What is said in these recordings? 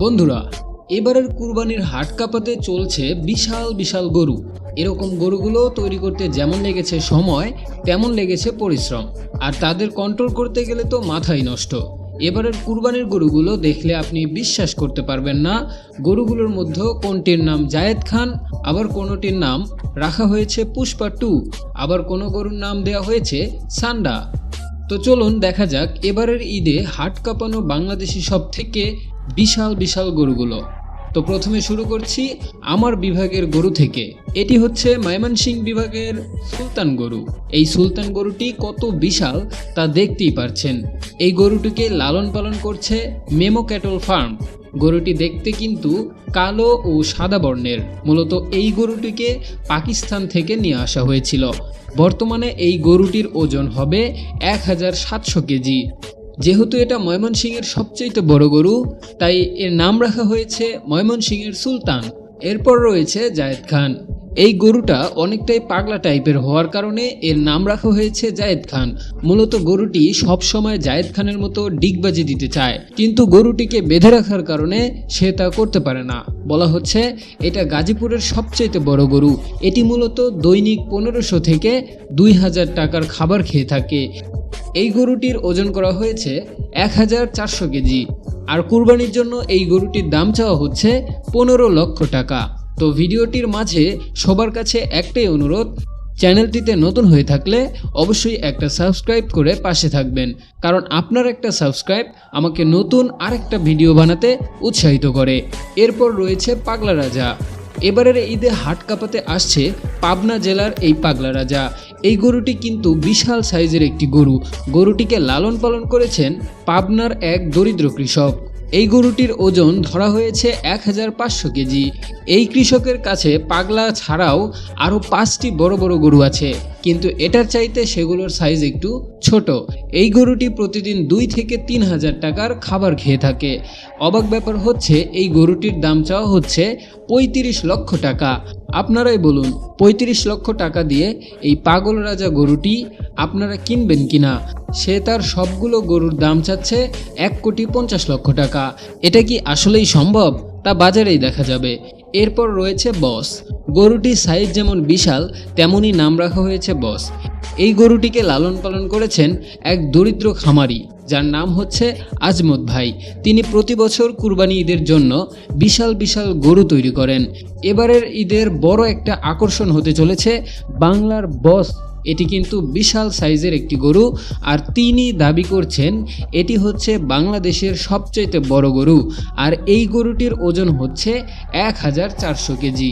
বন্ধুরা, এবারের কুরবানির হাট কাপাতে চলছে বিশাল বিশাল গরু। এরকম গরুগুলো তৈরি করতে যেমন লেগেছে সময়, তেমন লেগেছে পরিশ্রম। আর তাদের কন্ট্রোল করতে গেলে তো মাথাই নষ্ট। এবারের কুরবানির গরুগুলো দেখলে আপনি বিশ্বাস করতে পারবেন না, গরুগুলোর মধ্যে কোনটির নাম জায়েদ খান, আবার কোনোটির নাম রাখা হয়েছে পুষ্পা টু, আবার কোনো গরুর নাম দেওয়া হয়েছে সান্ডা। তো চলুন দেখা যাক, এবারের ঈদে হাট কাঁপানো বাংলাদেশি সব থেকে বিশাল বিশাল গরুগুলো। তো প্রথমে শুরু করছি আমার বিভাগের গরু থেকে। এটি হচ্ছে ময়মনসিং বিভাগের সুলতান গরু। এই সুলতান গরুটি কত বিশাল তা দেখতেই পারছেন। এই গরুটিকে লালন পালন করছে মেমো ক্যাটল ফার্ম। গরুটি দেখতে কিন্তু কালো ও সাদা বর্ণের। মূলত এই গরুটিকে পাকিস্তান থেকে নিয়ে আসা হয়েছিল। বর্তমানে এই গরুটির ওজন হবে এক হাজার সাতশো কেজি। যেহেতু এটা ময়মনসিংহের সবচেয়ে বড় গরু, তাই এর নাম রাখা হয়েছে ময়মনসিংহের সুলতান। এরপর রয়েছে জায়েদ খান। এই গরুটা অনেকটাই পাগলা টাইপের হওয়ার কারণে এর নাম রাখা হয়েছে জায়েদ খান। মূলত গরুটি সবসময় জায়েদ খানের মতো ডিগবাজি দিতে চায়, কিন্তু গরুটিকে বেঁধে রাখার কারণে সে তা করতে পারে না। বলা হচ্ছে, এটা গাজীপুরের সবচেয়ে বড় গরু। এটি মূলত দৈনিক পনেরোশো থেকে দুই হাজার টাকার খাবার খেয়ে থাকে। এই গরুটির ওজন করা হয়েছে এক হাজার চারশো কেজি। আর কুরবানির জন্য এই গরুটির দাম চাওয়া হচ্ছে পনেরো লক্ষ টাকা। তো ভিডিওটির মাঝে সবার কাছে একটাই অনুরোধ, চ্যানেলটিতে নতুন হয়ে থাকলে অবশ্যই একটা সাবস্ক্রাইব করে পাশে থাকবেন। কারণ আপনার একটা সাবস্ক্রাইব আমাকে নতুন আরেকটা ভিডিও বানাতে উৎসাহিত করে। এরপর রয়েছে পাগলা রাজা। এবারের ঈদে হাট কাঁপাতে আসছে পাবনা জেলার এই পাগলা রাজা। এই গরুটি কিন্তু বিশাল সাইজের একটি গরু। গরুটিকে লালন পালন করেছেন পাবনার এক দরিদ্র কৃষক। এই গরুটির ওজন ধরা হয়েছে এক হাজার পাঁচশো কেজি। এই কৃষকের কাছে পাগলা ছাড়াও আরও পাঁচটি বড় বড় গরু আছে। কিন্তু এটার চাইতে সেগুলোর সাইজ একটু ছোট। এই গরুটি প্রতিদিন দুই থেকে তিন হাজার টাকার খাবার খেয়ে থাকে। অবাক ব্যাপার হচ্ছে, এই গরুটির দাম চাওয়া হচ্ছে পঁয়ত্রিশ লক্ষ টাকা। আপনারাই বলুন, পঁয়ত্রিশ লক্ষ টাকা দিয়ে এই পাগল রাজা গরুটি আপনারা কিনবেন কিনা? সে তার সবগুলো গরুর দাম চাচ্ছে এক কোটি পঞ্চাশ লক্ষ টাকা। এটা কি আসলেই সম্ভব? তা বাজারেই দেখা যাবে। এরপর রয়েছে বস গরুটির সাইজ যেমন বিশাল, তেমনই নাম রাখা হয়েছে বস। এই গরুটিকে লালন পালন করেছেন এক দরিদ্র খামারি, যার নাম হচ্ছে আজমত ভাই। তিনি প্রতি বছর কুরবানি ঈদের জন্য বিশাল বিশাল গরু তৈরি করেন। এবারের ঈদের বড় একটা আকর্ষণ হতে চলেছে বাংলার বস এটি কিন্তু বিশাল সাইজের একটি গরু, আর তিনি দাবি করছেন এটি হচ্ছে বাংলাদেশের সবচাইতে বড় গরু, আর এই গরুটির ওজন হচ্ছে এক হাজার চারশো কেজি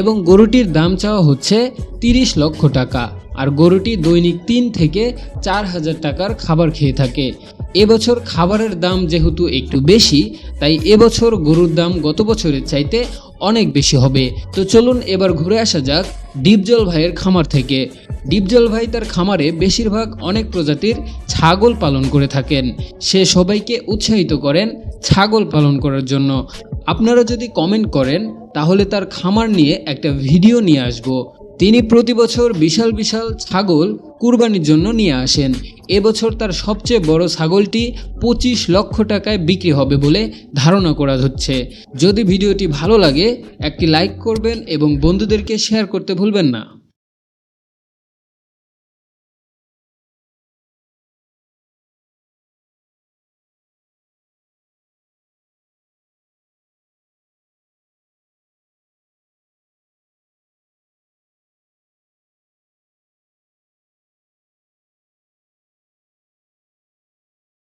এবং গরুটির দাম চাওয়া হচ্ছে তিরিশ লক্ষ টাকা, আর গরুটি দৈনিক তিন থেকে চার হাজার টাকার খাবার খেয়ে থাকে। এবছর খাবারের দাম যেহেতু একটু বেশি, তাই এবছর গরুর দাম গত বছরের চাইতে অনেক বেশি হবে। তো চলুন এবার ঘুরে আসা যাক ডিপজল ভাইয়ের খামার থেকে। ডিপজল ভাই তার খামারে বেশিরভাগ অনেক প্রজাতির ছাগল পালন করে থাকেন। সে সবাইকে উৎসাহিত করেন ছাগল পালন করার জন্য। আপনারা যদি কমেন্ট করেন, তাহলে তার খামার নিয়ে একটা ভিডিও নিয়ে আসব। তিনি প্রতি বছর বিশাল বিশাল ছাগল কুরবানির জন্য নিয়ে আসেন। এবছর তার সবচেয়ে বড় ছাগলটি পঁচিশ লক্ষ টাকায় বিক্রি হবে বলে ধারণা করা হচ্ছে। যদি ভিডিওটি ভালো লাগে, একটি লাইক করবেন এবং বন্ধুদেরকে শেয়ার করতে ভুলবেন না।